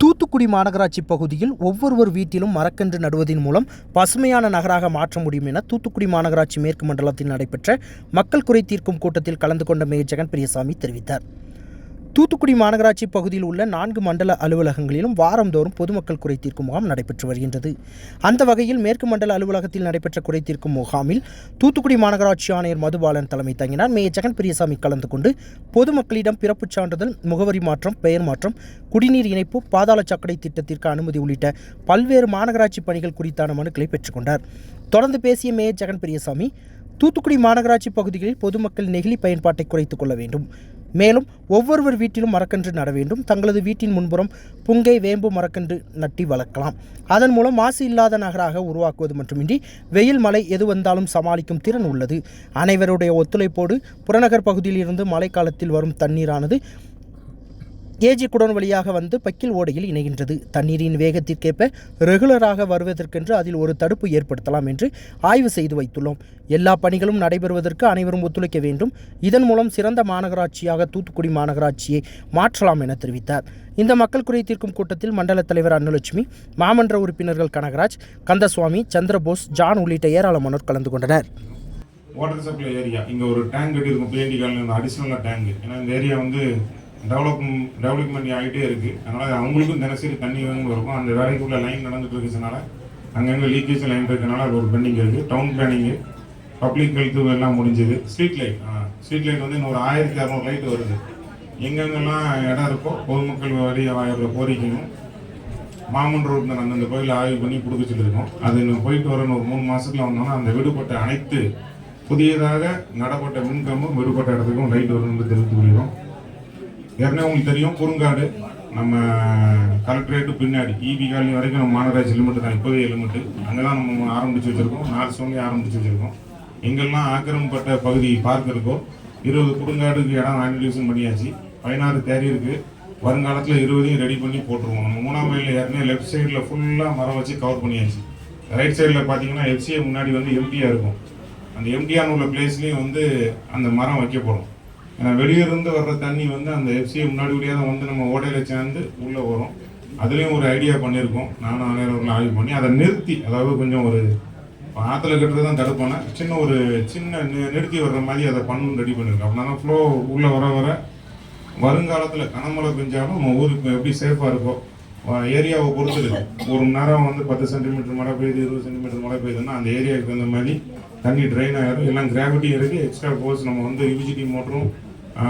தூத்துக்குடி மாநகராட்சி பகுதியில் ஒவ்வொருவர் வீட்டிலும் மரக்கன்று நடுவதன் மூலம் பசுமையான நகராக மாற்ற முடியும் என தூத்துக்குடி மாநகராட்சி மேற்கு மண்டலத்தில் நடைபெற்ற மக்கள் குறை தீர்க்கும் கூட்டத்தில் கலந்து கொண்ட மேயர் ஜெகன் பிரியசாமி தெரிவித்தார். தூத்துக்குடி மாநகராட்சி பகுதியில் உள்ள நான்கு மண்டல அலுவலகங்களிலும் வாரந்தோறும் பொதுமக்கள் குறை தீர்க்கும் முகாம் நடைபெற்று வருகின்றது. அந்த வகையில் மேற்கு மண்டல அலுவலகத்தில் நடைபெற்ற குறை தீர்க்கும் முகாமில் தூத்துக்குடி மாநகராட்சி ஆணையர் மதுபாலன் தலைமை தங்கினார். மேயர் ஜெகன் பிரியசாமி கலந்து கொண்டு பொதுமக்களிடம் பிறப்புச் சான்றிதழ் முகவரி மாற்றம் பெயர் மாற்றம் குடிநீர் இணைப்பு பாதாள சாக்கடை திட்டத்திற்கு அனுமதி உள்ளிட்ட பல்வேறு மாநகராட்சி பணிகள் குறித்தான மனுக்களை பெற்றுக்கொண்டார் தொடர்ந்து பேசிய மேயர் ஜெகன் பிரியசாமி தூத்துக்குடி மாநகராட்சி பகுதிகளில் பொதுமக்கள் நெகிழி பயன்பாட்டை குறைத்துக் கொள்ள வேண்டும். மேலும் ஒவ்வொருவர் வீட்டிலும் மரக்கன்று நட வேண்டும். தங்களது வீட்டின் முன்புறம் புங்கை வேம்பு மரக்கன்று நட்டி வளர்க்கலாம். அதன் மூலம் மாசு இல்லாத நகராக உருவாக்குவது மட்டுமின்றி வெயில் மழை எது வந்தாலும் சமாளிக்கும் திறன் உள்ளது. அனைவருடைய ஒத்துழைப்போடு புறநகர் பகுதியில் இருந்து மழைக்காலத்தில் வரும் தண்ணீரானது ஏஜி குடோன் வழியாக வந்து பக்கில் ஓடையில் இணைகின்றது. தண்ணீரின் வேகத்திற்கேற்ப ரெகுலராக வருவதற்கென்று அதில் ஒரு தடுப்பு ஏற்படுத்தலாம் என்று ஆய்வு செய்து வைத்துள்ளோம். எல்லா பணிகளும் நடைபெறுவதற்கு அனைவரும் ஒத்துழைக்க வேண்டும். இதன் மூலம் சிறந்த மாநகராட்சியாக தூத்துக்குடி மாநகராட்சியை மாற்றலாம் என தெரிவித்தார். இந்த மக்கள் குறை தீர்க்கும் கூட்டத்தில் மண்டல தலைவர் அன்னலட்சுமி மாமன்ற உறுப்பினர்கள் கனகராஜ் கந்தசுவாமி சந்திரபோஸ் ஜான் உள்ளிட்ட ஏராளமானோர் கலந்து கொண்டனர். வாட்டர் சப்ளை ஏரியா இங்கே ஒரு டேங்க் கட்டியிருக்கும். பிஎன்டி காலனி அடிஷ்னலாக டேங்க் ஏன்னா இந்த ஏரியா வந்து டெவலப் டெவலப்மெண்ட் ஆகிட்டே இருக்குது அதனால் அவங்களுக்கும் தினசரி தண்ணி வேணும்னு இருக்கும். அந்த வேலைக்குள்ள லைன் நடந்துட்டு இருக்கிறதுனால அங்கங்கே லீக்கேஜ் லைன் இருக்கிறதுனால அது ஒரு பெண்டிங் இருக்குது டவுன் பிளானிங்கு பப்ளிக் ஹெல்த்து எல்லாம் முடிஞ்சது. ஸ்ட்ரீட் லைட் ஸ்ட்ரீட் லைட் வந்து இன்னொரு ஆயிரத்தி அறநூறு லைட் வருது. எங்கெங்கெல்லாம் இடம் இருக்கோ பொதுமக்கள் வரி ஆயிரம் கோரிக்கையும் ரோட்டில் நாங்கள் அந்த கோயிலை ஆய்வு பண்ணி கொடுக்க சொல்லியிருக்கோம் அது இன்னும் போயிட்டு வரணும். ஒரு மூணு மாதத்தில் வந்தோம்னா அந்த விடுபட்ட அனைத்து புதியதாக நடப்பட்ட மின்கம்பும் விடுபட்ட இடத்துக்கும் லைட் வரும்னு தெரிவித்துக் கொள்கிறோம். ஏற்கனவே உங்களுக்கு தெரியும் குறுங்காடு. நம்ம கலெக்டரேட்டு பின்னாடி இபி காலனி வரைக்கும் நம்ம மாநகராட்சி லிமிட்டு தான் இப்போவே லிமிட்டு அங்கே தான் நம்ம ஆரம்பித்து வச்சுருக்கோம். நாலு சோங்கி ஆரம்பித்து வச்சுருக்கோம். எங்கெல்லாம் ஆக்கிரமிப்பட்ட பகுதி பார்க் இருக்கோ இருபது குறுங்காடுக்கு இடம் ஆன்டிடியூஷன் பண்ணியாச்சு. பதினாறு தேதி இருக்குது வருங்காலத்தில் இருபதையும் ரெடி பண்ணி போட்டுருவோம். நம்ம மூணாம் மைலில் ஏற்கனவே லெஃப்ட் சைடில் ஃபுல்லாக மரம் வச்சு கவர் பண்ணியாச்சு. ரைட் சைடில் பார்த்தீங்கன்னா எஃப்சிஏ முன்னாடி வந்து எம்டியாக இருக்கும். அந்த எம்டியான உள்ள பிளேஸ்லேயும் வந்து அந்த மரம் வைக்கப்படும். ஏன்னா வெளியிருந்து வர்ற தண்ணி வந்து அந்த எஃப்சியை முன்னாடி வழியாக தான் வந்து நம்ம ஓடையில் சேர்ந்து உள்ளே வரும். அதுலேயும் ஒரு ஐடியா பண்ணியிருக்கோம் நானும் அனைவரும் ஆய்வு பண்ணி அதை நிறுத்தி அதாவது கொஞ்சம் ஒரு ஆற்றுல கட்டுறது தான் தடுப்பான சின்ன ஒரு சின்ன நிறுத்தி வர்ற மாதிரி அதை பண்ணணும் ரெடி பண்ணியிருக்கோம் அப்படின்னா ஃப்ளோ உள்ளே வர வர வருங்காலத்தில் கனமழை பெஞ்சாலும் நம்ம ஊருக்கு எப்படி சேஃபாக இருக்கோ ஏரியாவை பொறுத்து ஒரு மணி நேரம் வந்து பத்து சென்டிமீட்டர் மழை பெய்யுது இருபது சென்டிமீட்டர் மழை பெய்யுதுன்னா அந்த ஏரியாவுக்கு தகுந்த மாதிரி தண்ணி ட்ரைன் ஆகிடும் எல்லாம் கிராவிட்டி இருக்குது எக்ஸ்ட்ரா போர்ஸ் நம்ம வந்து யூஜிடி மோட்டரும்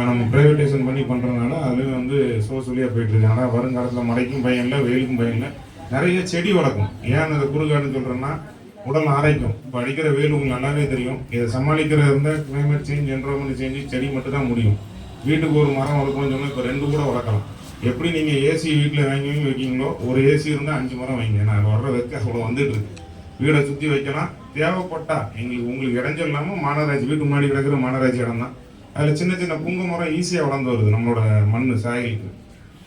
நம்ம ப்ரைவேடைசேஷன் பண்ணி பண்ணுறதுனால அதுலேயும் வந்து சோசலியாக வழியாக போயிட்டு இருக்கு. ஆனால் வருங்காலத்தில் மழைக்கும் பயம் இல்லை வெயிலுக்கும் பயம் இல்லை. நிறைய செடி வளர்க்கும். ஏன் அந்த குறுகாடுன்னு சொல்கிறேன்னா உடல் ஆரோக்கியம். இப்போ அடிக்கிற வெயில் உங்களுக்கு நல்லாவே தெரியும். இதை சமாளிக்கிற இருந்தால் கிளைமேட் சேஞ்ச் என்வரன்மெண்ட் சேஞ்சு செடி மட்டும் தான் முடியும். வீட்டுக்கு ஒரு மரம் வளர்க்கணும்னு சொன்னால் இப்போ ரெண்டு கூட வளர்க்கலாம். எப்படி நீங்கள் ஏசி வீட்டில் வாங்கி வைக்கீங்களோ ஒரு ஏசி இருந்தால் அஞ்சு மரம் வைங்க. நான் வர்ற வைக்க அவ்வளோ வந்துட்டு இருக்கு. வீடை சுற்றி வைக்கலாம். தேவைப்பட்டா எங்களுக்கு உங்களுக்கு இடைஞ்சல் இல்லாமல் மாநகராட்சி வீட்டு முன்னாடி கிடக்கிற மாநகராட்சி இடம் தான் அதில் சின்ன சின்ன புங்க மரம் ஈஸியாக வளர்ந்து வருது நம்மளோட மண் சாயலுக்கு.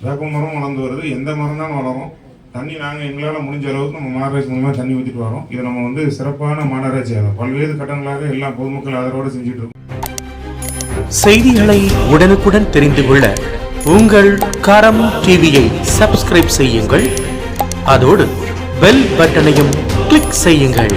வேப்ப மரம் வளர்ந்து வருது எந்த மரம் தான் வளரும் தண்ணி நாங்கள் எங்களால் முடிஞ்ச அளவுக்கு நம்ம மாநகராட்சி மூலமாக தண்ணி ஊற்றிட்டு வரோம். இதை நம்ம வந்து சிறப்பான மாநகராட்சி அதை பல்வேறு கட்டங்களாக எல்லா பொதுமக்கள் ஆதரவோடு செஞ்சுட்டு இருக்கோம். செய்திகளை உடனுக்குடன் தெரிந்து கொள்ள உங்கள் கரம் டிவியை சப்ஸ்கிரைப் செய்யுங்கள். அதோடு பெல் பட்டனையும் கிளிக் செய்யுங்கள்.